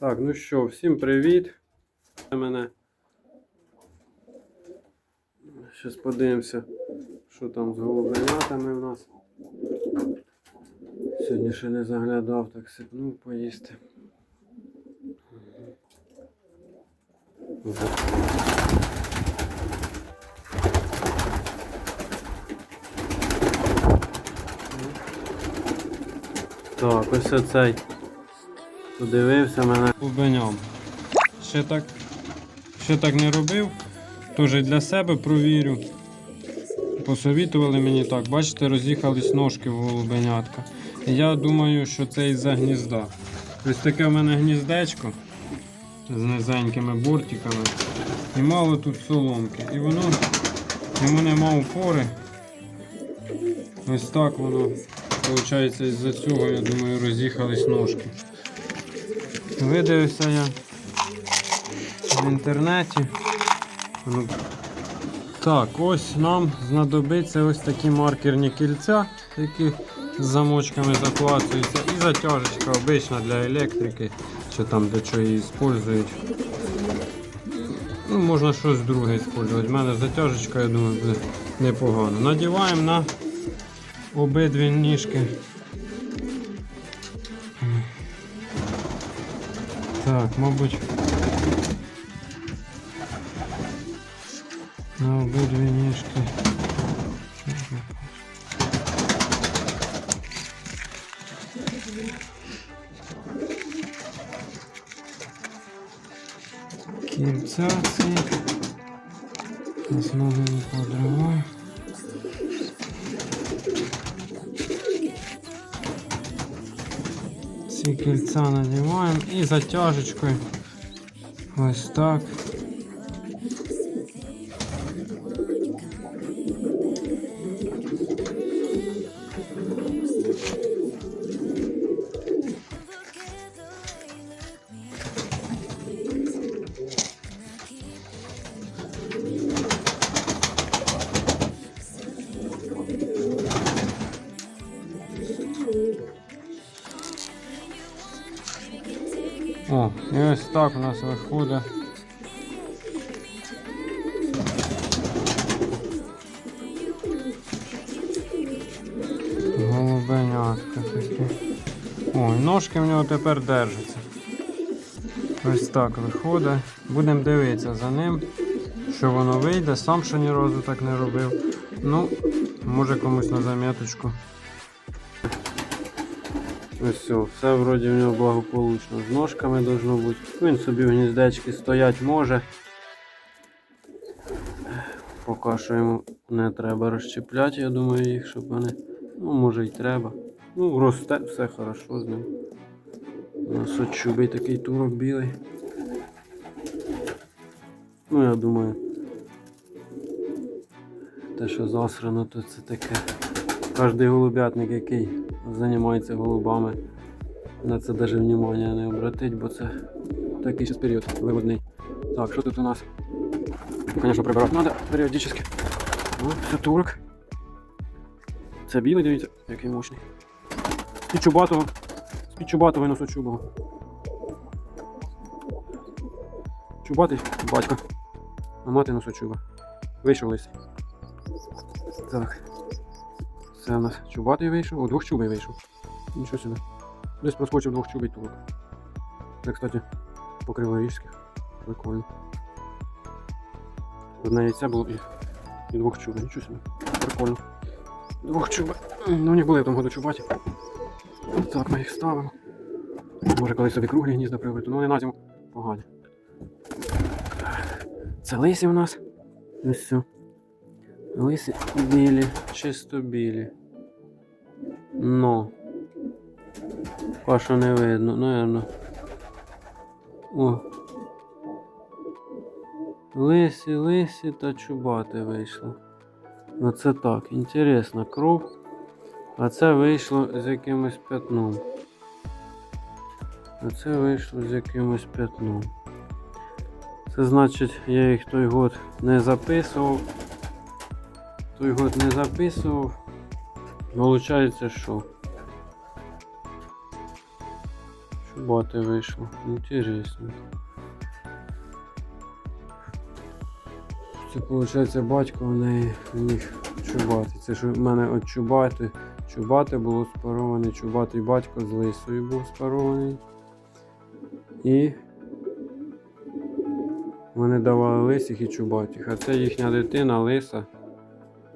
Так, ну що, всім привіт. Це мене. Зараз подивимося, що там з голубенятами в нас. Сьогодні ще не заглядав, так сипнув поїсти. Так, ось оцей. Подивився мене. Клубеням. Ще так, ще так не робив. Теж для себе провірю. Посовітували мені так. Бачите, роз'їхались ножки в голубенятка. Я думаю, що це із-за гнізда. Ось таке в мене гніздечко з низенькими бортиками. І мало тут соломки. І воно йому нема опори. Ось так воно. Виходить, із-за цього, я думаю, роз'їхались ножки. Видивився я в інтернеті. Ну, Так, ось нам знадобиться ось такі маркерні кільця, які з замочками заклацуються. І затяжечка обична для електрики, чи там для чого її використовують. Ну, можна щось друге використовувати. У мене затяжечка, я думаю, буде непогано. Надіваємо на обидві ніжки. Так, мабуть. На обидві ніжки. Ці кільця надіваємо і затяжечкою. Ось так. О, і ось так у нас виходить. Голубенятка такі. О, і ножки в нього тепер держаться. Ось так виходить. Будемо дивитися за ним, що воно вийде. Сам ще ні разу так не робив. Ну, може комусь на заміточку. Ось все, все вроді в нього благополучно. З ножками должно бути. Він собі в гніздечки стоять може. Поки що йому не треба розчіпляти, я думаю, їх, щоб вони. Ну, може й треба. Ну, росте, все хорошо з ним. У нас от чубий такий турок білий. Ну, я думаю. Те, що засрано, то це таке. Кожний голубятник, який займається голубами, на це навіть внимання не обратить, бо це такий зараз період виводний. Так, що тут у нас? Звісно, прибирати треба періодично. Ну, це турок. Це білий, дивіться, який мощний. З чубатого. З чубатого і носочубого. Чубатий батько. А мати носочуба. Вийшов лисий. Так. Це у нас чубатий вийшов. О, двохчубий вийшов. Нічого собі. Десь проскочив двохчубий турок. Це, кстати, по криворіжських. Прикольно. Одне яйця було і, і двохчубе. Нічого собі. Прикольно. Двохчубе. Ну, у них були в тому году чубаті. Так, ми їх ставимо. Може колись собі круглі гнізда приведу, ну вони на зиму погані. Це лисі у нас. Ось все. Лисі білі, чисто білі. Ну. Паша не видно, наверно. О. Лисі, лисі та чубати вийшло. Ну це так, інтересна кров. А це вийшло з якимось пятном. А це вийшло з якимось пятном. Це значить, я їх той год не записував. Той год не записував. Получається, що? Чубате вийшло. Інтересно. Це виходить батько у неї у них чубати. Це ж у мене от чубати. Чубати було спарований, чубатий батько з лисою був спарований. І вони давали лисих і чубатих. А це їхня дитина лиса.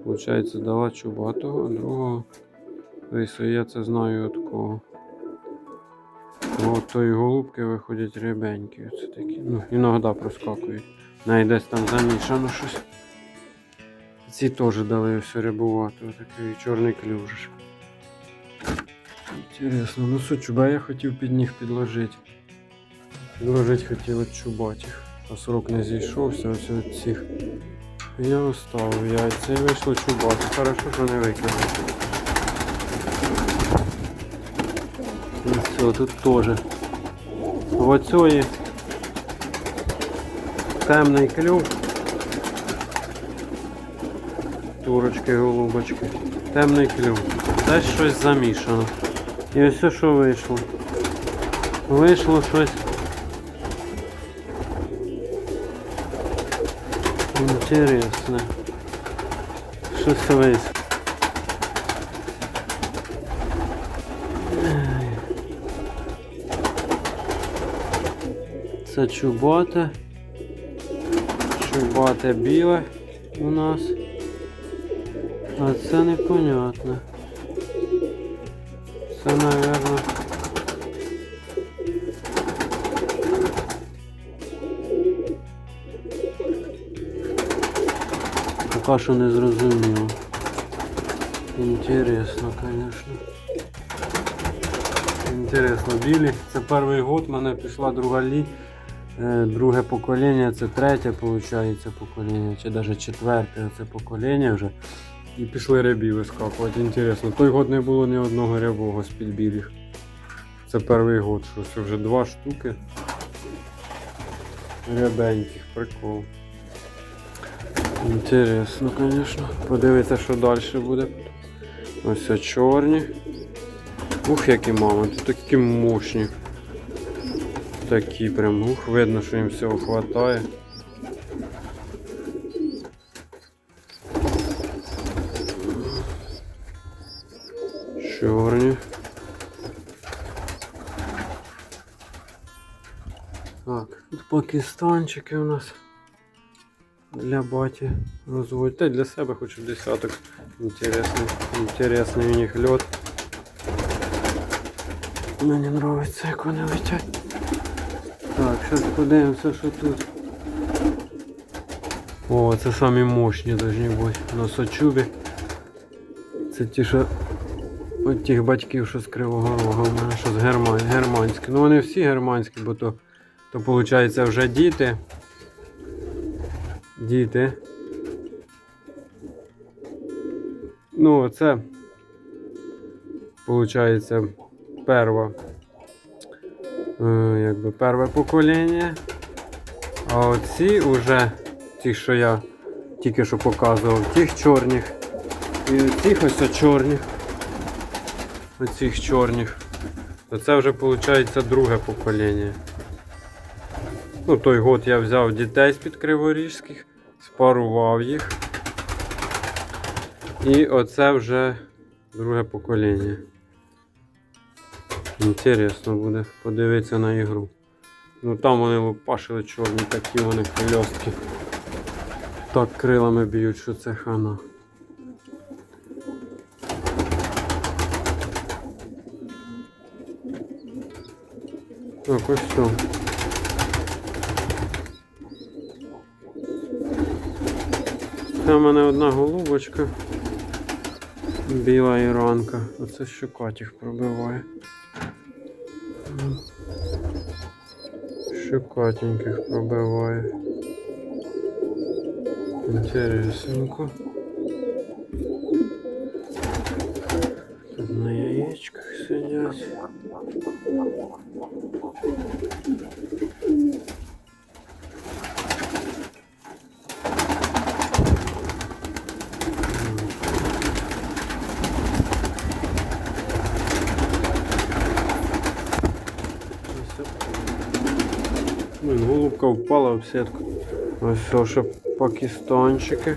Получається, дала чубатого, а другого лису. Я це знаю від кого. От тої голубки виходять рябенькі. Оце такі. Ну, іноді проскакують. Навіть десь там замішано щось. Ці теж дали все рябувати. Отакий чорний клюж. Інтересно, ну суть чуба я хотів під них підложити. Підложити хотів чубатих. А срок не зійшовся, ось от цих. Я оставив яйця і вийшло чубати. Хорошо, що не викинув. І все, тут теж. В оцьої темний клюв. Турочки, голубочки. Темний клюв. Десь щось замішано. І ось що вийшло. Вийшло щось. Інтересне. Щось вийшло. Це чубате. Чубате біле у нас. А це непонятно. Це, наверное. Пока що не зрозуміло. Інтересно, конечно. Інтересно, білі. Це перший год, в мене пішла друга лі. Е, Друге покоління, це третє, виходить, покоління, чи навіть четверте це покоління вже. І пішли рябі вискакувати. Інтересно. Той год не було ні одного рябого з-під білих. Це перший год, це вже два штуки. Рябеньких, прикол. Інтересно, звісно. Подивитися, що далі буде. Ось це чорні. Ух, які тут такі мощні. Такі прям, ух, видно, що їм всього хватає. Чорні. Так, тут пакистанчики у нас для баті розводять. Та й для себе хочу десяток. Інтересний, інтересний у них льот. Мені подобається, як вони летять. Так, зараз подивимося, що тут. О, це самі мощні повинні бути. Носочубі. Це ті, що от тих батьків, що з Кривого Рога, у мене що з Герман... германські. Ну вони всі германські, бо то, то виходить вже діти. Діти. Ну, це виходить перва. е, Якби перше покоління. А оці вже ті, що я тільки що показував, тих чорних. І цих ось чорних. Оцих чорних. То це вже виходить друге покоління. Ну, той год я взяв дітей з-під Криворізьких, спарував їх. І оце вже друге покоління. Інтересно буде подивитися на ігру. Ну там вони лупашили чорні, такі вони хльостки. Так крилами б'ють, що це хана. Так, ось все. Це в мене одна голубочка. Біла іранка. Оце щукатіх пробиває. Щукатеньких пробиває. Інтересненько. Тут на яєчках сидять. Блін, впала в сітку. Ось все, ще пакистанчики.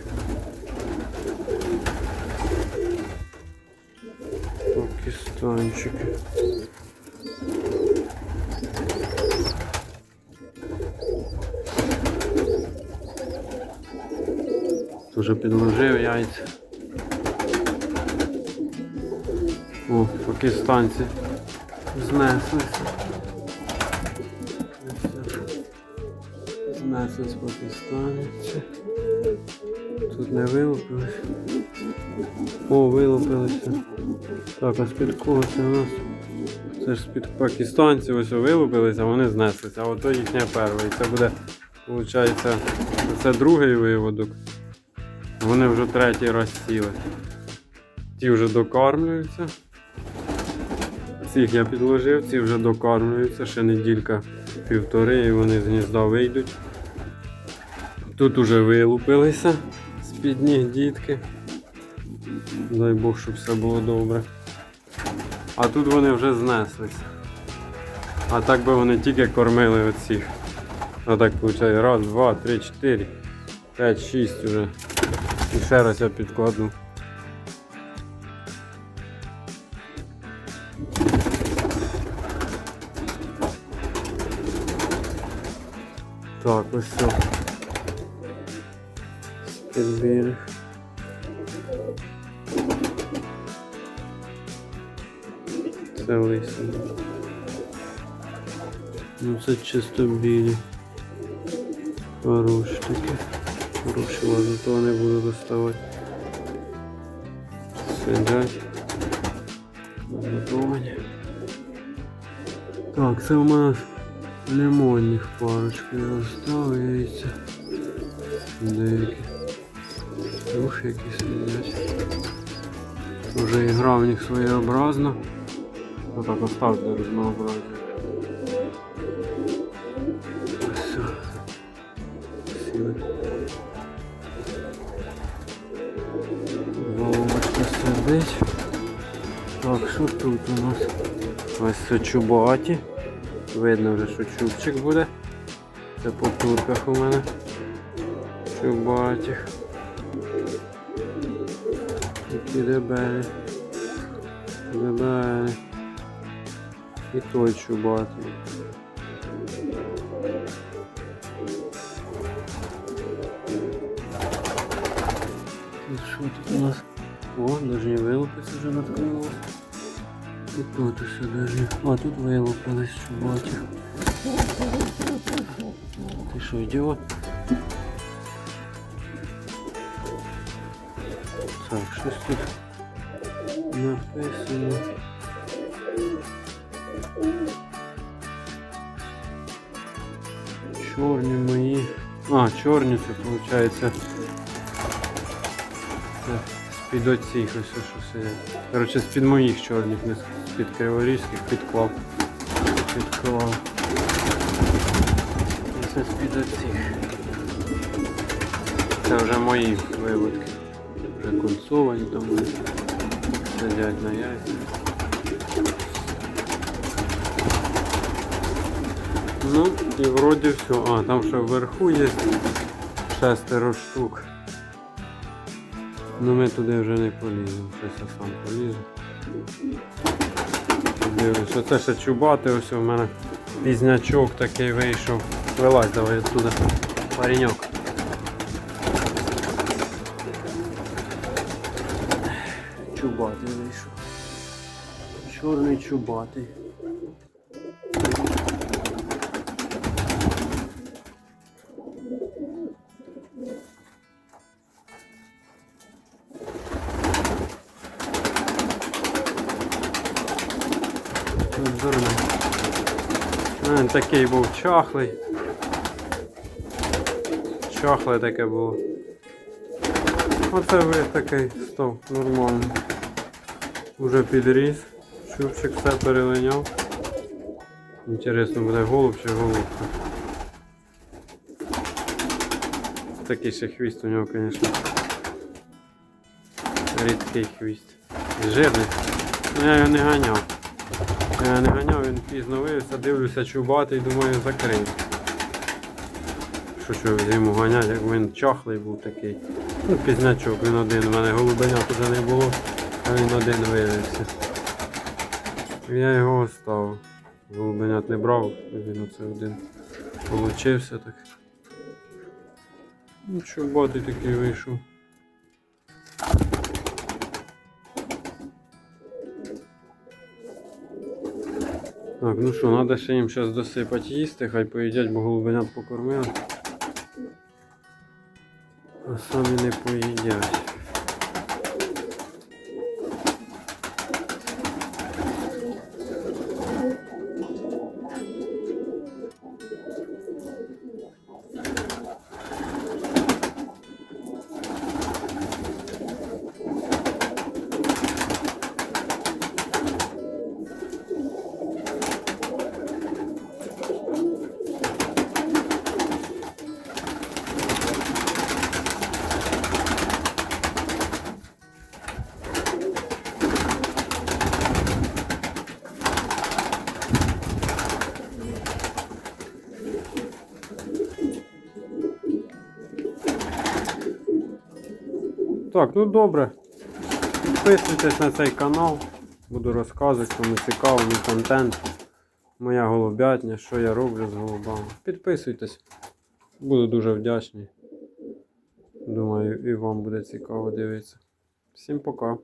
Пакистанчики. Тоже підложив яйця. О, пакистанці знеслися. Знеслись пакистанці. Тут не вилупились. О, вилупилися. Так, а з-під кого це у нас? Це ж з-під пакистанців ось вилупилися, вони знеслися. А ото їхня перша. І це буде, виходить, це другий виводок. Вони вже третій раз сіли. Ті вже докармлюються. Цих я підложив, ці вже докармлюються, ще неділька півтори і вони з гнізда вийдуть. Тут уже вилупилися з-під дітки. Дай Бог, щоб все було добре. А тут вони вже знеслися. А так би вони тільки кормили оцих. А так виходить раз, два, три, чотири, п'ять, шість уже. І ще раз я підкладу. Так, ось все. Підбір. Це лисина. Ну це чисто білі. Хороші такі. Хороші, не буду доставати. Сидять. Готовані. Так, це у нас лимонних парочки я оставив яйця. Деякі. Ух, які сидять. Уже ігра в них своєобразна. Ну так остав для сидить. Так, що тут у нас? Ось це чубаті. Видно вже, що чубчик буде. Це по турках у мене. Чубатіх. Такі дебелі. Дебелі. І той чубатий. Що тут у нас? О, даже не вилупиться вже наткнулося. І тут усе даже. А, тут вилупились чубатих. Ти що, ідіот? Щось тут написано. Чорні мої. А, чорні це виходить. Це з-під оцих ось що сидять. Коротше, з-під моїх чорних, не з-під криворізьких, підклав. Підклав. Це з-під оцих. Це вже мої виводки. Там вони сидять на яйцях. Ну і вроді все. А, там ще вверху є шестеро штук. Ну ми туди вже не поліземо, щось я сам полізу. Дивлюсь, оце ще чубати, ось у мене пізнячок такий вийшов. Вилазь давай оттуда. Пареньок. Чорний чубатий. Він такий був чахлий. Чахле таке було. Оце ви такий став нормально. Уже підріс. Чубчик все перелиняв. Інтересно буде голуб чи голубка. Такий ще хвіст у нього, звісно. Рідкий хвіст. Жирний. Ну, Я його не ганяв. Я не ганяв, він пізно вився, дивлюся чубатий, думаю, закрив. Якщо що зиму ганять, як він чахлий був такий. Ну, пізнячок, він один. У мене голубенят вже не було, а він один виявився. Я його оставив. Голубенят не брав, він оце один получився так. Ну, чоботий такий вийшов. Так, ну що, треба ще їм зараз досипати їсти, хай поїдять, бо голубенят покормили. А самі не поїдять. Так, ну добре. Підписуйтесь на цей канал. Буду розказувати, кому цікаво, мій контент. Моя голубятня, що я роблю з голубами. Підписуйтесь. Буду дуже вдячний. Думаю, і вам буде цікаво дивитися. Всім пока.